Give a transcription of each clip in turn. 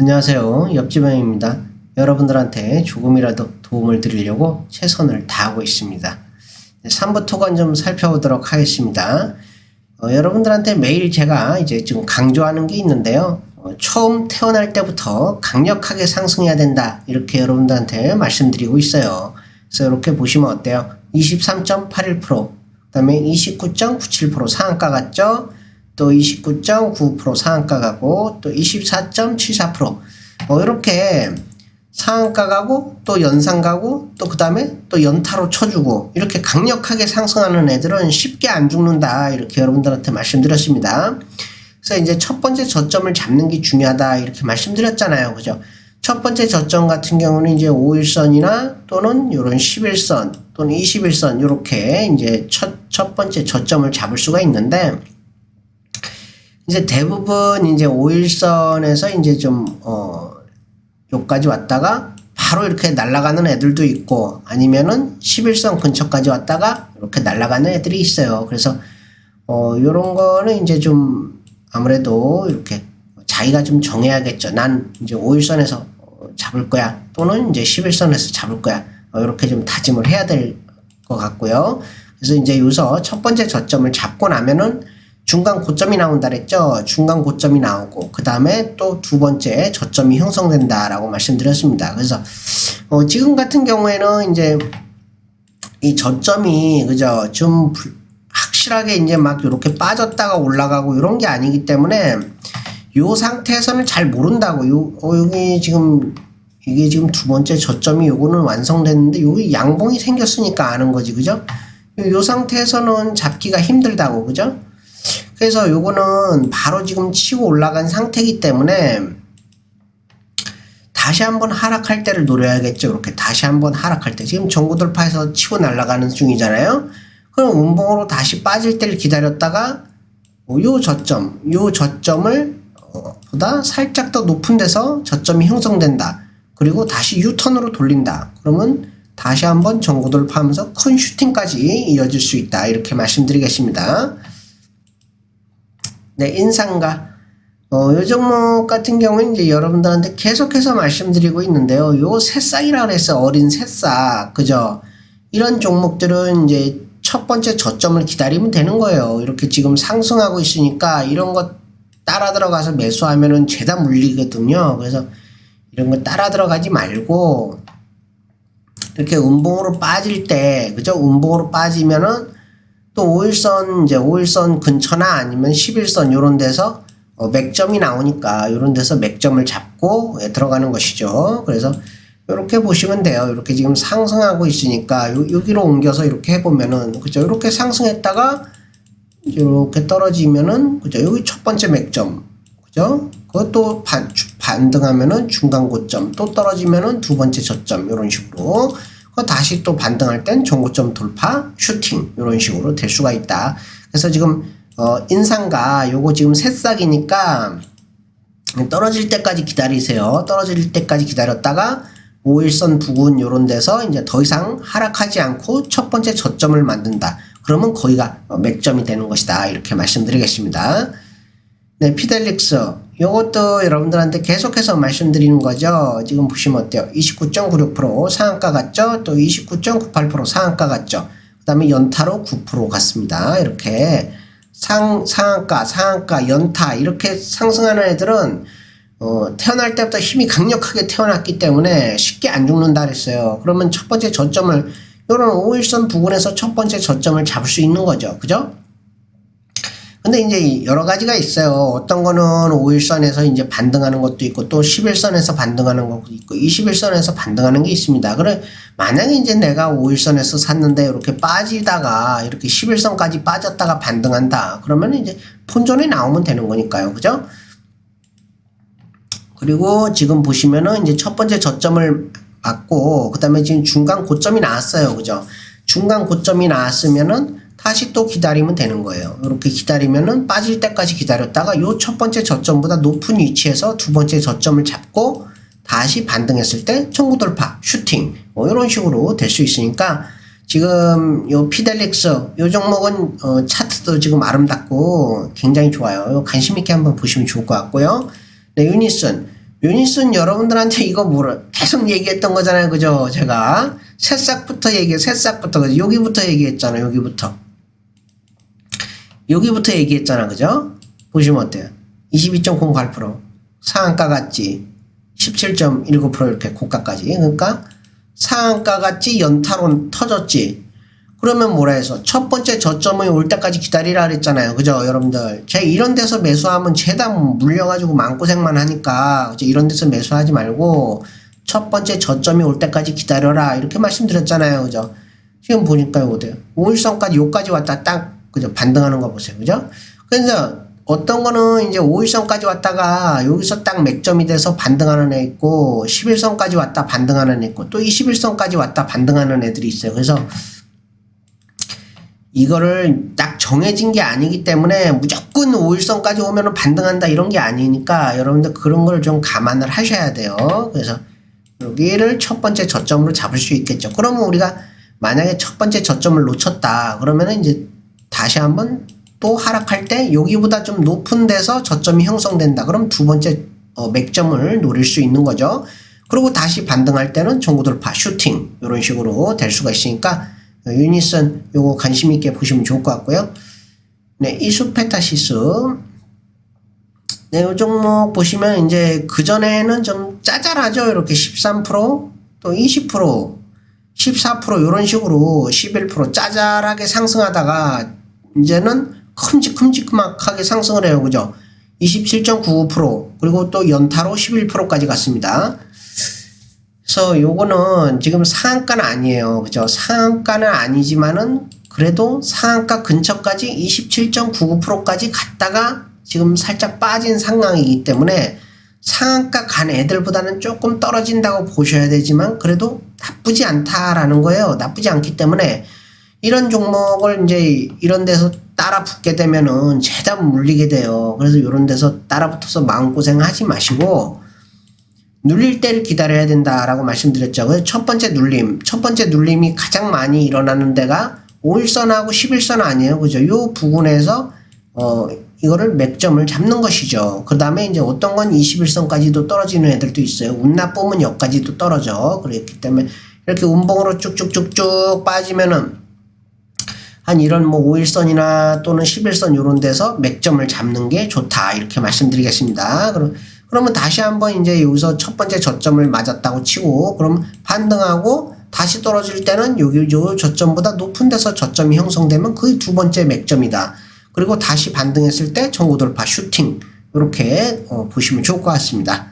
안녕하세요. 옆집형입니다. 여러분들한테 조금이라도 도움을 드리려고 최선을 다하고 있습니다. 3부 토건 좀 살펴보도록 하겠습니다. 어, 여러분들한테 매일 제가 이제 좀 강조하는 게 있는데요. 어, 처음 태어날 때부터 강력하게 상승해야 된다. 이렇게 여러분들한테 말씀드리고 있어요. 그래서 이렇게 보시면 어때요? 23.81%, 그 다음에 29.97% 상한가 같죠? 또 29.9% 상한가 가고 또 24.74%. 뭐 이렇게 상한가 가고 또 연상 가고 또 그 다음에 또 연타로 쳐주고 이렇게 강력하게 상승하는 애들은 쉽게 안 죽는다 이렇게 여러분들한테 말씀드렸습니다. 그래서 이제 첫 번째 저점을 잡는 게 중요하다 이렇게 말씀드렸잖아요. 그죠? 첫 번째 저점 같은 경우는 이제 5일선이나 또는 이런 11선 또는 21선 이렇게 이제 첫, 첫 번째 저점을 잡을 수가 있는데 이제 대부분 이제 5일선에서 이제 좀, 어, 요까지 왔다가 바로 이렇게 날아가는 애들도 있고 아니면은 11선 근처까지 왔다가 이렇게 날아가는 애들이 있어요. 그래서, 어, 요런 거는 이제 좀 아무래도 이렇게 자기가 좀 정해야겠죠. 난 이제 5일선에서 잡을 거야. 또는 이제 11선에서 잡을 거야. 어, 이렇게 좀 다짐을 해야 될 것 같고요. 그래서 이제 여기서 첫 번째 저점을 잡고 나면은 중간 고점이 나온다 그랬죠. 중간 고점이 나오고 그 다음에 또 두 번째 저점이 형성된다라고 말씀드렸습니다. 그래서 어, 지금 같은 경우에는 이제 이 저점이 그죠 좀 불- 확실하게 이제 막 이렇게 빠졌다가 올라가고 이런 게 아니기 때문에 요 상태에서는 잘 모른다고 요 어, 여기 지금 이게 지금 두 번째 저점이 요거는 완성됐는데 여기 양봉이 생겼으니까 아는 거지 그죠? 요, 요 상태에서는 잡기가 힘들다고 그죠? 그래서 요거는 바로 지금 치고 올라간 상태이기 때문에 다시 한번 하락할 때를 노려야겠죠. 이렇게 다시 한번 하락할 때. 지금 전구 돌파해서 치고 날아가는 중이잖아요. 그럼 운봉으로 다시 빠질 때를 기다렸다가 어, 요 저점, 요 저점을 어, 보다 살짝 더 높은 데서 저점이 형성된다. 그리고 다시 유턴으로 돌린다. 그러면 다시 한번 전구 돌파하면서 큰 슈팅까지 이어질 수 있다. 이렇게 말씀드리겠습니다. 네, 인상가. 어, 요 종목 같은 경우는 이제 여러분들한테 계속해서 말씀드리고 있는데요. 요 새싹이라 그래서 어린 새싹. 그죠? 이런 종목들은 이제 첫 번째 저점을 기다리면 되는 거예요. 이렇게 지금 상승하고 있으니까 이런 거 따라 들어가서 매수하면은 죄다 물리거든요. 그래서 이런 거 따라 들어가지 말고 이렇게 음봉으로 빠질 때, 그죠? 음봉으로 빠지면은 또 5일선 이제 5일선 근처나 아니면 11선 요런 데서 어, 맥점이 나오니까 요런 데서 맥점을 잡고 예, 들어가는 것이죠. 그래서 이렇게 보시면 돼요. 이렇게 지금 상승하고 있으니까 요, 여기로 옮겨서 이렇게 해보면은 그죠? 이렇게 상승했다가 이렇게 떨어지면은 그죠? 여기 첫 번째 맥점 그죠? 그것도 반, 주- 반등하면은 중간 고점 또 떨어지면은 두 번째 저점 이런 식으로 그 다시 또 반등할 땐 전고점 돌파 슈팅 이런 식으로 될 수가 있다. 그래서 지금 어 인상가 요거 지금 새싹이니까 떨어질 때까지 기다리세요. 떨어질 때까지 기다렸다가 5일선 부근 요런 데서 이제 더 이상 하락하지 않고 첫 번째 저점을 만든다. 그러면 거기가 어, 맥점이 되는 것이다. 이렇게 말씀드리겠습니다. 네, 피델릭스. 요것도 여러분들한테 계속해서 말씀드리는 거죠. 지금 보시면 어때요? 29.96% 상한가 같죠? 또 29.98% 상한가 같죠? 그 다음에 연타로 9% 같습니다. 이렇게 상, 상한가, 상한가, 연타 이렇게 상승하는 애들은 어, 태어날 때부터 힘이 강력하게 태어났기 때문에 쉽게 안 죽는다 그랬어요. 그러면 첫 번째 저점을 요런 5일선 부근에서 첫 번째 저점을 잡을 수 있는 거죠. 그죠? 근데 이제 여러 가지가 있어요. 어떤 거는 5일선에서 이제 반등하는 것도 있고 또 11선에서 반등하는 것도 있고 21선에서 반등하는 게 있습니다. 그래 만약에 이제 내가 5일선에서 샀는데 이렇게 빠지다가 이렇게 11선까지 빠졌다가 반등한다. 그러면 이제 본전에 나오면 되는 거니까요. 그죠? 그리고 지금 보시면은 이제 첫 번째 저점을 맞고 그다음에 지금 중간 고점이 나왔어요. 그죠? 중간 고점이 나왔으면은 다시 또 기다리면 되는 거예요. 이렇게 기다리면은 빠질 때까지 기다렸다가 요 첫 번째 저점보다 높은 위치에서 두 번째 저점을 잡고 다시 반등했을 때 청구 돌파, 슈팅 뭐 이런 식으로 될 수 있으니까 지금 요 피델릭스 요 종목은 어, 차트도 지금 아름답고 굉장히 좋아요. 요 관심 있게 한번 보시면 좋을 것 같고요. 네, 유니슨 유니슨 여러분들한테 이거 뭐라 계속 얘기했던 거잖아요. 그죠? 제가 새싹부터 얘기해, 새싹부터. 여기부터 얘기했잖아요. 여기부터. 여기부터 얘기했잖아. 그죠? 보시면 어때요? 22.08% 상한가 같지? 17.19% 이렇게 고가까지. 그러니까 상한가 같지? 연타로 터졌지? 그러면 뭐라 해서 첫 번째 저점이 올 때까지 기다리라 그랬잖아요. 그죠 여러분들? 제가 이런 데서 매수하면 죄다 물려가지고 마음고생만 하니까 그죠? 이런 데서 매수하지 말고 첫 번째 저점이 올 때까지 기다려라. 이렇게 말씀드렸잖아요. 그죠? 지금 보니까 어때요? 5일선까지 요까지 왔다. 딱 그죠 반등하는 거 보세요 그죠 그래서 어떤 거는 이제 5일선까지 왔다가 여기서 딱 맥점이 돼서 반등하는 애 있고 11선까지 왔다 반등하는 애 있고 또 21선까지 왔다 반등하는 애들이 있어요. 그래서 이거를 딱 정해진 게 아니기 때문에 무조건 5일선까지 오면은 반등한다 이런 게 아니니까 여러분들 그런 걸 좀 감안을 하셔야 돼요. 그래서 여기를 첫 번째 저점으로 잡을 수 있겠죠. 그러면 우리가 만약에 첫 번째 저점을 놓쳤다 그러면은 이제 다시 한번 또 하락할 때 여기보다 좀 높은 데서 저점이 형성된다. 그럼 두 번째 어, 맥점을 노릴 수 있는 거죠. 그리고 다시 반등할 때는 전구 돌파, 슈팅 이런 식으로 될 수가 있으니까 어, 유니슨 요거 관심 있게 보시면 좋을 것 같고요. 네, 이수페타시스 네, 요 종목 보시면 이제 그 전에는 좀 짜잘하죠. 이렇게 13%또 20% 14% 이런 식으로 11% 짜잘하게 상승하다가 이제는 큼직큼직하게 상승을 해요. 그죠? 27.95% 그리고 또 연타로 11%까지 갔습니다. 그래서 요거는 지금 상한가는 아니에요. 그죠? 상한가는 아니지만은 그래도 상한가 근처까지 27.99%까지 갔다가 지금 살짝 빠진 상황이기 때문에 상한가 간 애들보다는 조금 떨어진다고 보셔야 되지만 그래도 나쁘지 않다라는 거예요. 나쁘지 않기 때문에 이런 종목을 이제 이런 데서 따라 붙게 되면은 죄다 물리게 돼요. 그래서 이런 데서 따라 붙어서 마음고생 하지 마시고 눌릴 때를 기다려야 된다라고 말씀드렸죠. 그래서 첫 번째 눌림, 첫 번째 눌림이 가장 많이 일어나는 데가 5일선하고 11선 아니에요. 그죠? 요 부분에서 어 이거를 맥점을 잡는 것이죠. 그 다음에 이제 어떤 건 21선까지도 떨어지는 애들도 있어요. 운 나쁘면 여기까지도 떨어져. 그렇기 때문에 이렇게 운봉으로 쭉쭉쭉쭉 빠지면은 한 이런 뭐 5일선이나 또는 11선 요런 데서 맥점을 잡는 게 좋다. 이렇게 말씀드리겠습니다. 그럼, 그러면 다시 한번 이제 여기서 첫 번째 저점을 맞았다고 치고, 그럼 반등하고 다시 떨어질 때는 여기 요 저점보다 높은 데서 저점이 형성되면 그게 두 번째 맥점이다. 그리고 다시 반등했을 때 전고 돌파 슈팅. 이렇게 어, 보시면 좋을 것 같습니다.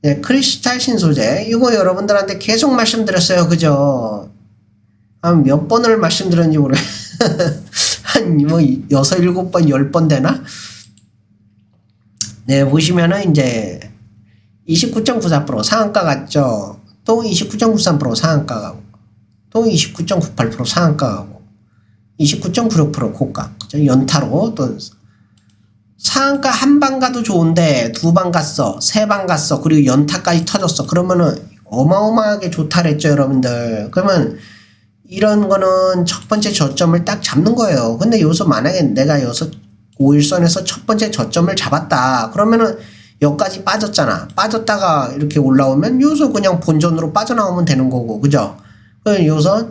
네, 크리스탈 신소재. 이거 여러분들한테 계속 말씀드렸어요. 그죠? 한 몇 번을 말씀드렸는지 모르 한뭐 여섯 일곱 번 열 번 되나? 네 보시면은 이제 29.94% 상한가 같죠. 또 29.93% 상한가 가고 또 29.98% 상한가 가고 29.96% 고가? 연타로 또 상한가 한 방 가도 좋은데 두 방 갔어 세 방 갔어 그리고 연타까지 터졌어 그러면은 어마어마하게 좋다 그랬죠 여러분들 그러면 이런 거는 첫 번째 저점을 딱 잡는 거예요. 근데 여기서 만약에 내가 여기서 5일선에서 첫 번째 저점을 잡았다. 그러면은 여기까지 빠졌잖아. 빠졌다가 이렇게 올라오면 여기서 그냥 본전으로 빠져나오면 되는 거고. 그죠? 그럼 여기서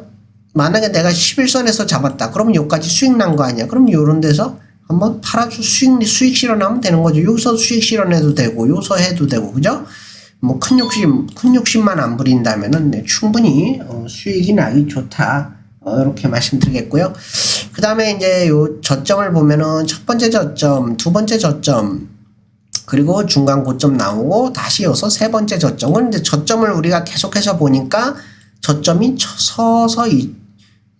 만약에 내가 11선에서 잡았다. 그러면 여기까지 수익 난 거 아니야. 그럼 요런 데서 한번 팔아주 수익, 수익 실현하면 되는 거죠. 여기서 수익 실현해도 되고, 여기서 해도 되고. 그죠? 뭐 큰 욕심 큰 욕심만 안 부린다면은 네, 충분히 어, 수익이 나기 좋다 어, 이렇게 말씀드리겠고요. 그 다음에 이제 요 저점을 보면은 첫 번째 저점, 두 번째 저점, 그리고 중간 고점 나오고 다시 여기서 세 번째 저점은 이제 저점을 우리가 계속해서 보니까 저점이 서서 이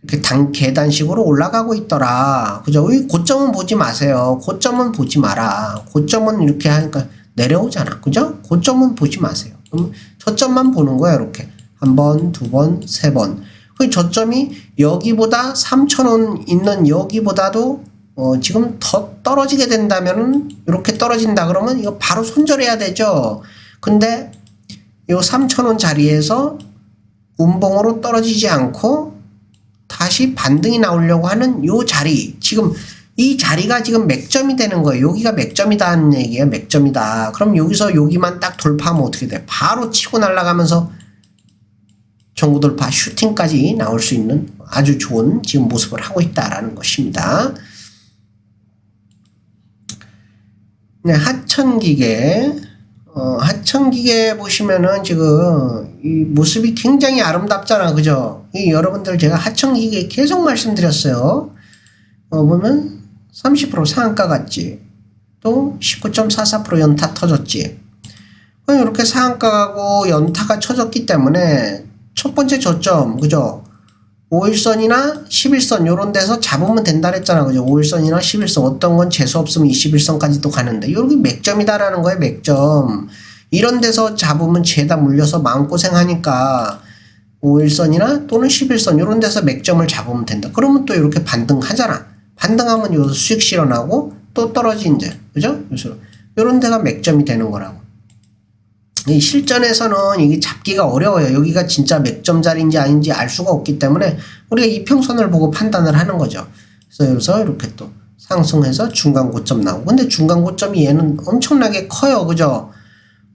이렇게 단 계단식으로 올라가고 있더라. 그죠? 이 고점은 보지 마세요. 고점은 보지 마라. 고점은 이렇게 하니까 내려오잖아. 그죠? 고점은 보지 마세요. 그럼 저점만 보는 거야, 이렇게. 한 번, 두 번, 세 번. 그 저점이 여기보다 3,000원 있는 여기보다도 어, 지금 더 떨어지게 된다면은 이렇게 떨어진다 그러면 이거 바로 손절해야 되죠. 근데 요 3,000원 자리에서 운봉으로 떨어지지 않고 다시 반등이 나오려고 하는 요 자리 지금 이 자리가 지금 맥점이 되는 거예요. 여기가 맥점이다는 얘기예요. 맥점이다. 그럼 여기서 여기만 딱 돌파하면 어떻게 돼? 바로 치고 날아가면서 전구 돌파 슈팅까지 나올 수 있는 아주 좋은 지금 모습을 하고 있다라는 것입니다. 네, 하천기계. 어, 하천기계 보시면은 지금 이 모습이 굉장히 아름답잖아. 그죠? 이 여러분들 제가 하천기계 계속 말씀드렸어요. 어, 보면 30% 상한가 같지. 또 19.44% 연타 터졌지. 그럼 이렇게 상한가하고 연타가 쳐졌기 때문에 첫 번째 저점, 그죠? 5일선이나 11선 요런 데서 잡으면 된다 그랬잖아. 그죠? 5일선이나 11선 어떤 건 재수 없으면 21선까지도 가는데 여기 맥점이다라는 거예요. 맥점. 이런 데서 잡으면 죄다 물려서 마음고생하니까 5일선이나 또는 11선 요런 데서 맥점을 잡으면 된다. 그러면 또 이렇게 반등하잖아. 반등하면 요 수익 실현하고 또 떨어진 이제 그죠? 그래서 요런 데가 맥점이 되는 거라고. 이 실전에서는 이게 잡기가 어려워요. 여기가 진짜 맥점 자리인지 아닌지 알 수가 없기 때문에 우리가 이평선을 보고 판단을 하는 거죠. 그래서 여기서 이렇게 또 상승해서 중간 고점 나오고 근데 중간 고점이 얘는 엄청나게 커요. 그죠?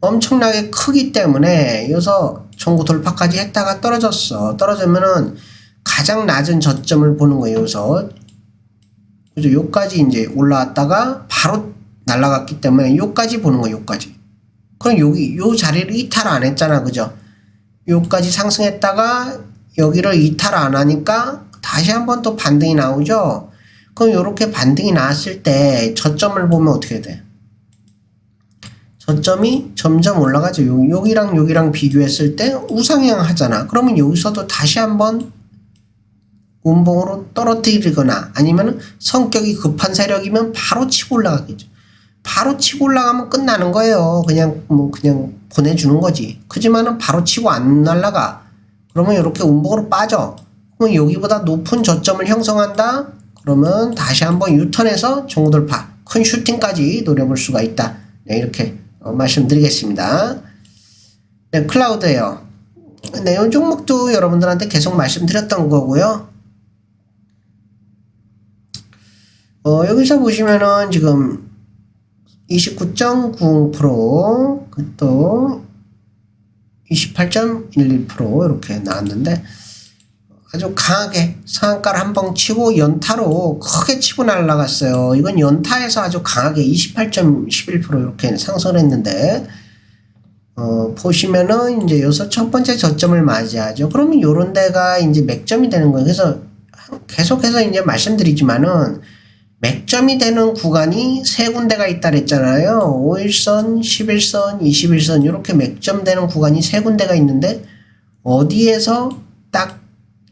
엄청나게 크기 때문에 여기서 전고 돌파까지 했다가 떨어졌어. 떨어지면은 가장 낮은 저점을 보는 거예요. 여기서 그죠? 요까지 이제 올라왔다가 바로 날아갔기 때문에 요까지 보는 거예요. 요까지. 그럼 여기 요 자리를 이탈 안 했잖아. 그죠? 요까지 상승했다가 여기를 이탈 안 하니까 다시 한 번 또 반등이 나오죠. 그럼 요렇게 반등이 나왔을 때 저점을 보면 어떻게 돼? 저점이 점점 올라가죠. 요- 여기랑 여기랑 비교했을 때 우상향 하잖아. 그러면 여기서도 다시 한번 운봉으로 떨어뜨리거나 아니면 성격이 급한 세력이면 바로 치고 올라가겠죠. 바로 치고 올라가면 끝나는 거예요. 그냥 뭐 그냥 보내주는 거지. 그지만은 바로 치고 안 날라가. 그러면 이렇게 운봉으로 빠져. 그러면 여기보다 높은 저점을 형성한다. 그러면 다시 한번 유턴해서 종돌파 큰 슈팅까지 노려볼 수가 있다. 네, 이렇게 어, 말씀드리겠습니다. 네, 클라우드예요. 네, 이 종목도 여러분들한테 계속 말씀드렸던 거고요. 어, 여기서 보시면은 지금 29.90%, 또28.11% 이렇게 나왔는데 아주 강하게 상한가를 한 번 치고 연타로 크게 치고 날아갔어요. 이건 연타에서 아주 강하게 28.11% 이렇게 상승을 했는데 어, 보시면은 이제 여기서 첫 번째 저점을 맞이하죠. 그러면 요런 데가 이제 맥점이 되는 거예요. 그래서 계속해서 이제 말씀드리지만은 맥점이 되는 구간이 세 군데가 있다 그랬잖아요. 5일선, 11선, 21선 이렇게 맥점 되는 구간이 세 군데가 있는데 어디에서 딱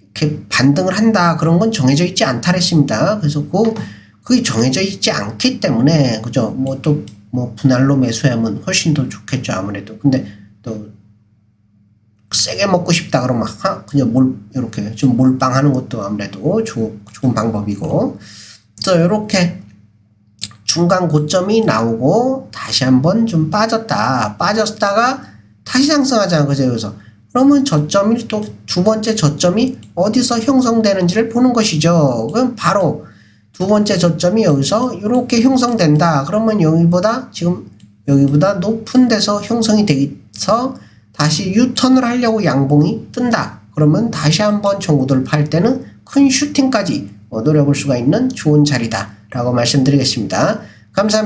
이렇게 반등을 한다 그런 건 정해져 있지 않다 그랬습니다. 그래서 그 그게 정해져 있지 않기 때문에 그죠? 뭐 또뭐 분할로 매수하면 훨씬 더 좋겠죠 아무래도. 근데 또 세게 먹고 싶다 그러면 하, 그냥 몰 이렇게 좀 몰빵하는 것도 아무래도 좋, 좋은 방법이고. 그래서 이렇게 중간 고점이 나오고 다시 한번 좀 빠졌다. 빠졌다가 다시 상승하잖아. 그죠? 그래서 그러면 저점이 또 두 번째 저점이 어디서 형성되는지를 보는 것이죠. 그럼 바로 두 번째 저점이 여기서 이렇게 형성된다. 그러면 여기보다 지금 여기보다 높은 데서 형성이 되서 다시 유턴을 하려고 양봉이 뜬다. 그러면 다시 한번 전구돌 팔 때는 큰 슈팅까지 어, 노려볼 수가 있는 좋은 자리다라고 말씀드리겠습니다. 감사합니다.